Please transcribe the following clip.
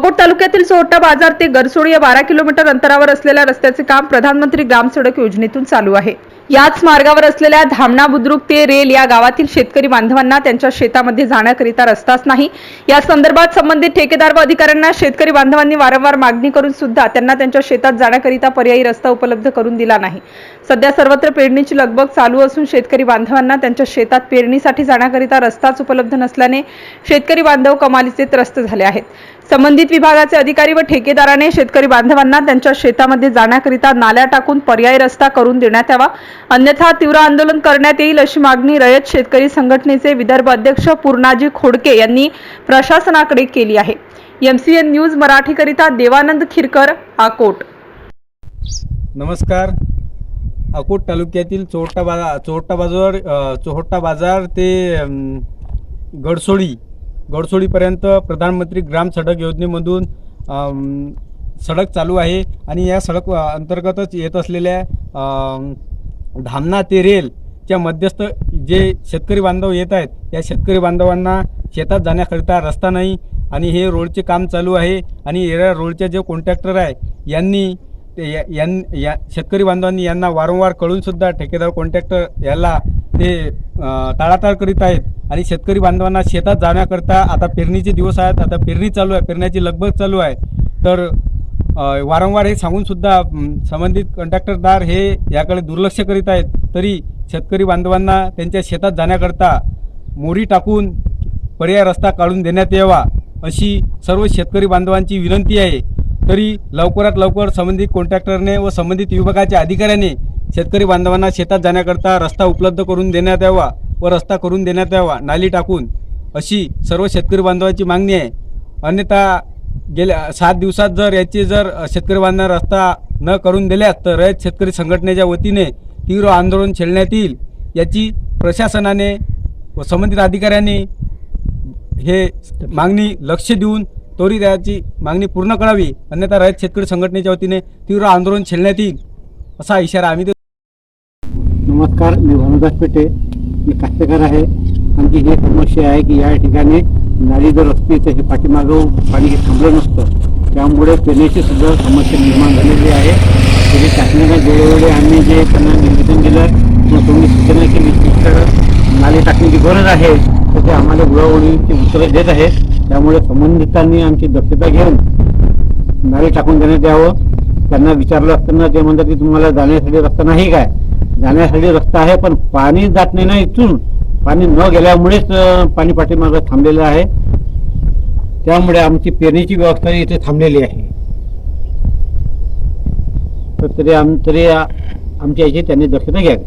अकोट तालुक्यातील सोहटा बाजार ते गरसोडी या बारा किलोमीटर अंतरावर असलेल्या रस्त्याचे काम प्रधानमंत्री ग्राम सडक योजनेतून चालू आहे. याच मार्गावर असलेल्या धामणा बुद्रुक ते रेल या गावातील शेतकरी बांधवांना त्यांच्या शेतामध्ये जाण्याकरिता रस्ताच नाही. या संदर्भात संबंधित ठेकेदार व अधिकाऱ्यांना शेतकरी बांधवांनी वारंवार मागणी करून सुद्धा त्यांना त्यांच्या शेतात जाण्याकरिता पर्यायी रस्ता उपलब्ध करून दिला नाही. सध्या सर्वत्र पेरणीची लगबग चालू असून शेतकरी बांधवांना त्यांच्या शेतात पेरणीसाठी जाण्याकरिता रस्ताच उपलब्ध नसल्याने शेतकरी बांधव कमालीचे त्रस्त झाले आहेत. संबंधित विभागाचे अधिकारी व ठेकेदाराने शेतकरी बांधवांना त्यांच्या शेतामध्ये जाण्याकरिता नाल्या टाकून पर्यायी रस्ता करून देण्यात यावा. अन्यथा तीव्र आंदोलन करण्यात येईल अशी मागणी रयत शेतकरी संघटनेचे विदर्भ अध्यक्ष पूर्णाजी खोडके यांनी प्रशासनाकडे केली आहे. एमसीएन न्यूज मराठीकरिता देवानंद खिरकर आकोट नमस्कार. अकोट तालुक्यातील चोहट्टा बाजार चोहट्टा बाजार चोहट्टा बाजार ते गडसोळी गडसोळीपर्यंत प्रधानमंत्री ग्राम सडक योजनेमधून सडक चालू आहे आणि या सडक अंतर्गतच येत असलेल्या धामणा ते रेलच्या मध्यस्थ जे शेतकरी बांधव येत आहेत या शेतकरी बांधवांना शेतात जाण्याकरिता रस्ता नाही आणि हे रोडचे काम चालू आहे आणि या रोडचे जे कॉन्ट्रॅक्टर आहे यांनी ते या- यां- या शेतकरी बांधवांनी यांना वारंवार कळूनसुद्धा ठेकेदार कॉन्ट्रॅक्टर याला ते ताळाताळ टाळाटाळ करीत आहेत. आणि शेतकरी बांधवांना शेतात जाण्याकरता आता पेरणीचे दिवस आहेत आता पेरणी चालू आहे पेरण्याची लगबग चालू आहे. तर वारंवार हे सांगूनसुद्धा संबंधित कॉन्ट्रॅक्टरदार हे याकडे दुर्लक्ष करीत आहेत. तरी शेतकरी बांधवांना त्यांच्या शेतात जाण्याकरता मोरी टाकून पर्याय रस्ता काढून देण्यात यावा अशी सर्व शेतकरी बांधवांची विनंती आहे. तरी लवकरात लवकर संबंधित कॉन्ट्रॅक्टरने व संबंधित विभागाच्या अधिकाऱ्याने शेतकरी बांधवांना शेतात जाण्याकरता रस्ता उपलब्ध करून देण्यात यावा. व रस्ता करून देण्यात यावा नाली टाकून. अशी सर्व शेतकरी बांधवांची मागणी आहे. अन्यथा गेल्या सात दिवसात जर याची जर शेतकरी बांधवांना रस्ता न करून दिल्यास तर रयत शेतकरी संघटनेच्या वतीने तीव्र आंदोलन छेडण्यात येईल. याची प्रशासनाने व संबंधित अधिकाऱ्यांनी हे मागणी लक्ष देऊन त्वरित याची मागणी पूर्ण करावी. अन्यथा रयत शेतकरी संघटनेच्या वतीने तीव्र आंदोलन छेडण्यात येईल. असा इशारा आम्ही देतो. नमस्कार मी भानुदास पेटे. मी कास्तकार आहे. आमची ही समस्या आहे की या ठिकाणी नाली जर असते तर हे पाठीमागं पाणी हे थांबलं नसतं. त्यामुळे पेण्याची सुद्धा समस्या निर्माण झालेली आहे. तरी शासनाने वेळोवेळी आम्ही जे त्यांना निवेदन दिलं किंवा तुम्ही सूचना केली तर नाली टाकण्याची गरज आहे तर ते आम्हाला गुळावळीची उत्तरं देत आहे. त्यामुळे संबंधितांनी आमची दक्षता घेऊन नाली टाकून देण्यात यावं. त्यांना विचारलं असताना ते म्हणतात की तुम्हाला जाण्यासाठी रस्ता नाही काय? जाण्यासाठी रस्ता आहे पण पाणी जात नाही ना इथून. पाणी न गेल्यामुळेच पाणी पाठीमागं थांबलेलं आहे. त्यामुळे आमची पेरणीची व्यवस्था इथे थांबलेली आहे. तर तरी आम तरी आमच्या याची त्यांनी दक्षता घ्यावी.